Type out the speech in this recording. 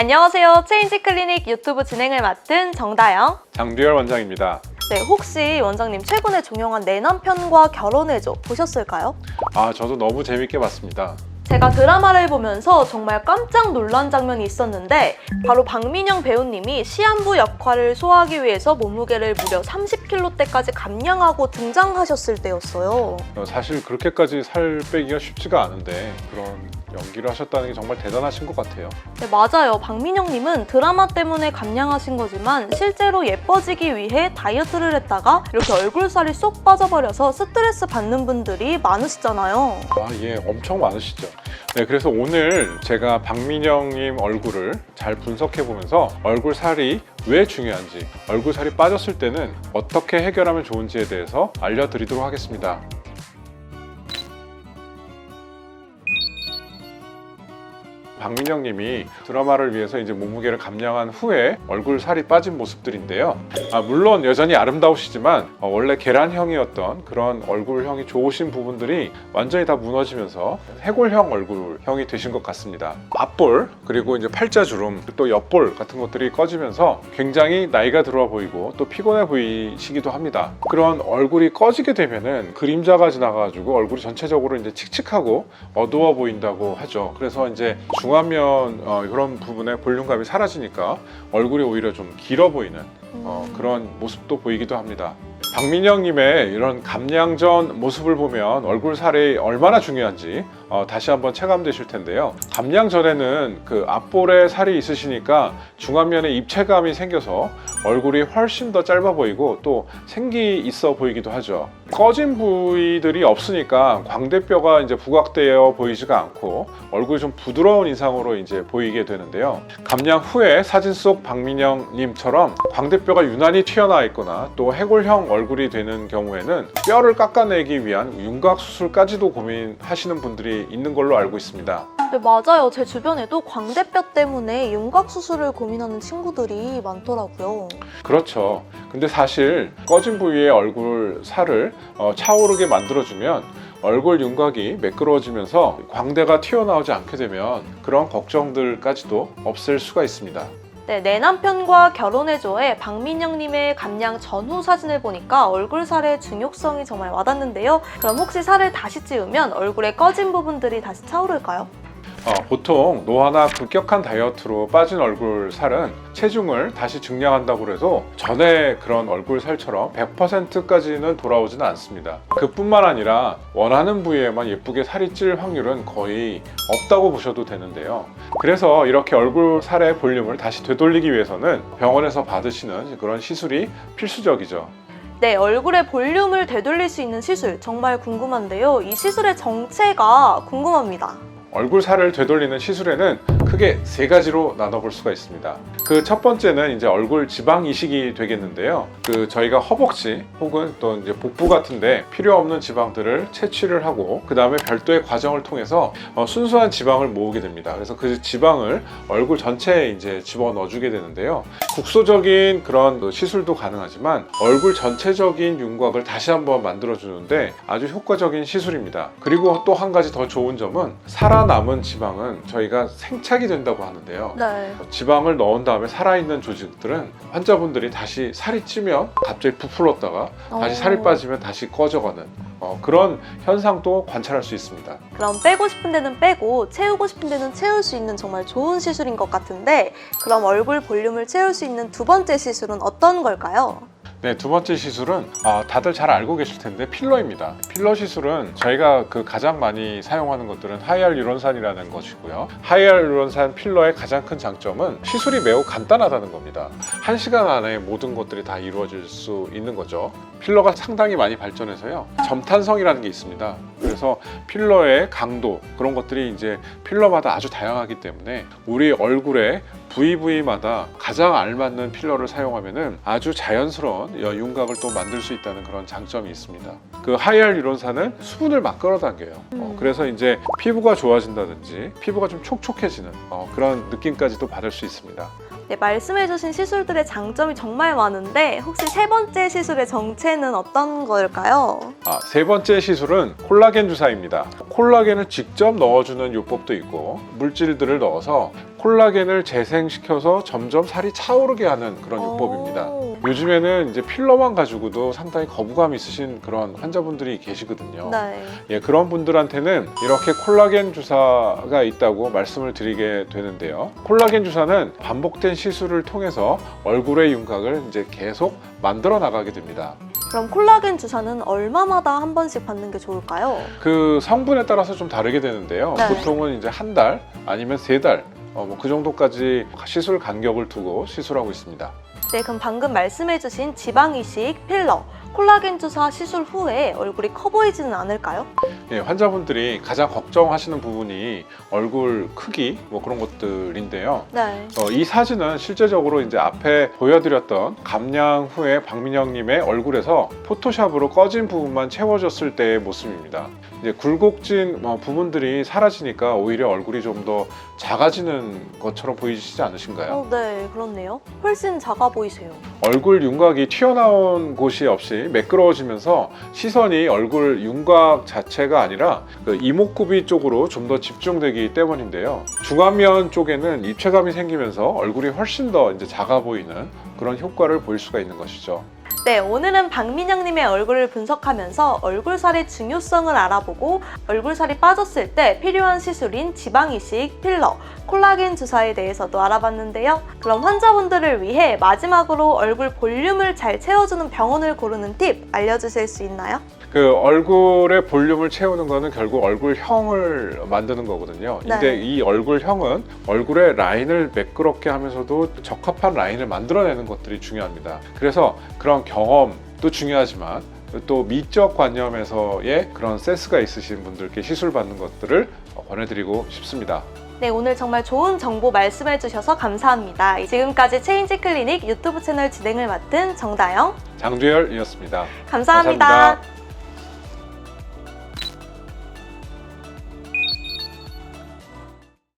안녕하세요. 체인지 클리닉 유튜브 진행을 맡은 정다영. 장두열 원장입니다. 네, 혹시 원장님 최근에 종영한 내 남편과 결혼해줘 보셨을까요? 아, 저도 너무 재밌게 봤습니다. 제가 드라마를 보면서 정말 깜짝 놀란 장면이 있었는데 바로 박민영 배우님이 시한부 역할을 소화하기 위해서 몸무게를 무려 30kg대까지 감량하고 등장하셨을 때였어요. 어, 사실 그렇게까지 살 빼기가 쉽지가 않은데 그런 연기를 하셨다는 게 정말 대단하신 것 같아요. 네, 맞아요. 박민영님은 드라마 때문에 감량하신 거지만 실제로 예뻐지기 위해 다이어트를 했다가 이렇게 얼굴살이 쏙 빠져버려서 스트레스 받는 분들이 많으시잖아요. 아, 예, 엄청 많으시죠. 네, 그래서 오늘 제가 박민영님 얼굴을 잘 분석해 보면서 얼굴 살이 왜 중요한지, 얼굴 살이 빠졌을 때는 어떻게 해결하면 좋은지에 대해서 알려드리도록 하겠습니다. 박민영 님이 드라마를 위해서 이제 몸무게를 감량한 후에 얼굴 살이 빠진 모습들인데요. 아, 물론 여전히 아름다우시지만 어, 원래 계란형이었던 그런 얼굴형이 좋으신 부분들이 완전히 다 무너지면서 해골형 얼굴형이 되신 것 같습니다. 앞볼 그리고 이제 팔자 주름 또 옆볼 같은 것들이 꺼지면서 굉장히 나이가 들어 보이고 또 피곤해 보이시기도 합니다. 그런 얼굴이 꺼지게 되면은 그림자가 지나가지고 얼굴이 전체적으로 이제 칙칙하고 어두워 보인다고 하죠. 그래서 이제 중 안면 어, 이런 부분에 볼륨감이 사라지니까 얼굴이 오히려 좀 길어 보이는 어, 그런 모습도 보이기도 합니다. 박민영님의 이런 감량 전 모습을 보면 얼굴 살이 얼마나 중요한지 어, 다시 한번 체감되실 텐데요. 감량 전에는 그 앞볼에 살이 있으시니까 중안면에 입체감이 생겨서 얼굴이 훨씬 더 짧아 보이고 또 생기 있어 보이기도 하죠. 꺼진 부위들이 없으니까 광대뼈가 이제 부각되어 보이지가 않고 얼굴이 좀 부드러운 인상으로 이제 보이게 되는데요. 감량 후에 사진 속 박민영님처럼 광대뼈가 유난히 튀어나와 있거나 또 해골형 얼굴이 되는 경우에는 뼈를 깎아내기 위한 윤곽 수술까지도 고민하시는 분들이 있는 걸로 알고 있습니다. 네, 맞아요. 제 주변에도 광대뼈 때문에 윤곽 수술을 고민하는 친구들이 많더라고요. 그렇죠. 근데 사실 꺼진 부위의 얼굴 살을 어, 차오르게 만들어주면 얼굴 윤곽이 매끄러워지면서 광대가 튀어나오지 않게 되면 그런 걱정들까지도 없앨 수가 있습니다. 네, 내 남편과 결혼해줘의 박민영님의 감량 전후 사진을 보니까 얼굴 살의 중요성이 정말 와닿는데요. 그럼 혹시 살을 다시 찌우면 얼굴에 꺼진 부분들이 다시 차오를까요? 어, 보통 노화나 급격한 다이어트로 빠진 얼굴 살은 체중을 다시 증량한다고 해도 전에 그런 얼굴 살처럼 100%까지는 돌아오지는 않습니다. 그뿐만 아니라 원하는 부위에만 예쁘게 살이 찔 확률은 거의 없다고 보셔도 되는데요. 그래서 이렇게 얼굴 살의 볼륨을 다시 되돌리기 위해서는 병원에서 받으시는 그런 시술이 필수적이죠. 네, 얼굴의 볼륨을 되돌릴 수 있는 시술 정말 궁금한데요. 이 시술의 정체가 궁금합니다. 얼굴 살을 되돌리는 시술에는 크게 세 가지로 나눠볼 수가 있습니다. 그 첫 번째는 이제 얼굴 지방 이식이 되겠는데요. 그 저희가 허벅지 혹은 또 이제 복부 같은데 필요 없는 지방들을 채취를 하고 그 다음에 별도의 과정을 통해서 어, 순수한 지방을 모으게 됩니다. 그래서 그 지방을 얼굴 전체에 이제 집어 넣어주게 되는데요. 국소적인 그런 그 시술도 가능하지만 얼굴 전체적인 윤곽을 다시 한번 만들어주는데 아주 효과적인 시술입니다. 그리고 또 한 가지 더 좋은 점은 살아남은 지방은 저희가 생 착이 된다고 하는데요. 네. 지방을 넣은 다음에 살아있는 조직들은 환자분들이 다시 살이 찌면 갑자기 부풀었다가 다시 어. 살이 빠지면 다시 꺼져가는 어, 그런 현상도 관찰할 수 있습니다. 그럼 빼고 싶은 데는 빼고 채우고 싶은 데는 채울 수 있는 정말 좋은 시술인 것 같은데 그럼 얼굴 볼륨을 채울 수 있는 두 번째 시술은 어떤 걸까요? 네, 두 번째 시술은 아, 다들 잘 알고 계실 텐데 필러입니다. 필러 시술은 저희가 그 가장 많이 사용하는 것들은 하이알루론산이라는 것이고요. 하이알루론산 필러의 가장 큰 장점은 시술이 매우 간단하다는 겁니다. 한 시간 안에 모든 것들이 다 이루어질 수 있는 거죠. 필러가 상당히 많이 발전해서요. 점탄성이라는 게 있습니다. 그래서 필러의 강도 그런 것들이 이제 필러마다 아주 다양하기 때문에 우리 얼굴에 부위 부위마다 가장 알맞는 필러를 사용하면은 아주 자연스러운 여- 윤곽을 또 만들 수 있다는 그런 장점이 있습니다. 그 하이알루론산은 수분을 막 끌어당겨요. 어, 음. 그래서 이제 피부가 좋아진다든지 피부가 좀 촉촉해지는 어, 그런 느낌까지도 받을 수 있습니다. 네, 말씀해주신 시술들의 장점이 정말 많은데 혹시 세 번째 시술의 정체는 어떤 걸까요? 아, 세 번째 시술은 콜라겐 주사입니다. 콜라겐을 직접 넣어주는 요법도 있고 물질들을 넣어서 콜라겐을 재생시켜서 점점 살이 차오르게 하는 그런 요법입니다. 오. 요즘에는 이제 필러만 가지고도 상당히 거부감 있으신 그런 환자분들이 계시거든요. 네. 예, 그런 분들한테는 이렇게 콜라겐 주사가 있다고 말씀을 드리게 되는데요. 콜라겐 주사는 반복된 시술을 통해서 얼굴의 윤곽을 이제 계속 만들어 나가게 됩니다. 그럼 콜라겐 주사는 얼마마다 한 번씩 받는 게 좋을까요? 그 성분에 따라서 좀 다르게 되는데요. 네. 보통은 이제 한 달 아니면 세 달, 어, 뭐 그 정도까지 시술 간격을 두고 시술하고 있습니다. 네, 그럼 방금 말씀해주신 지방 이식, 필러, 콜라겐 주사 시술 후에 얼굴이 커 보이지는 않을까요? 예, 환자분들이 가장 걱정하시는 부분이 얼굴 크기 뭐 그런 것들인데요. 네. 어, 이 사진은 실제적으로 이제 앞에 보여드렸던 감량 후에 박민영님의 얼굴에서 포토샵으로 꺼진 부분만 채워졌을 때의 모습입니다. 이제 굴곡진 어, 부분들이 사라지니까 오히려 얼굴이 좀 더 작아지는 것처럼 보이시지 않으신가요? 어, 네, 그렇네요. 훨씬 작아 보이세요. 얼굴 윤곽이 튀어나온 곳이 없이 매끄러워지면서 시선이 얼굴 윤곽 자체가 아니라 그 이목구비 쪽으로 좀 더 집중되기 때문인데요. 중안면 쪽에는 입체감이 생기면서 얼굴이 훨씬 더 이제 작아 보이는 그런 효과를 보일 수가 있는 것이죠. 네, 오늘은 박민영님의 얼굴을 분석하면서 얼굴살의 중요성을 알아보고 얼굴살이 빠졌을 때 필요한 시술인 지방 이식, 필러, 콜라겐 주사에 대해서도 알아봤는데요. 그럼 환자분들을 위해 마지막으로 얼굴 볼륨을 잘 채워주는 병원을 고르는 팁 알려주실 수 있나요? 그 얼굴의 볼륨을 채우는 거는 결국 얼굴형을 만드는 거거든요. 근데 네. 이 얼굴형은 얼굴의 라인을 매끄럽게 하면서도 적합한 라인을 만들어내는 것들이 중요합니다. 그래서 그런 경험도 중요하지만 또 미적 관념에서의 그런 센스가 있으신 분들께 시술 받는 것들을 권해드리고 싶습니다. 네, 오늘 정말 좋은 정보 말씀해 주셔서 감사합니다. 지금까지 체인지 클리닉 유튜브 채널 진행을 맡은 정다영. 장주열이었습니다. 감사합니다. 감사합니다.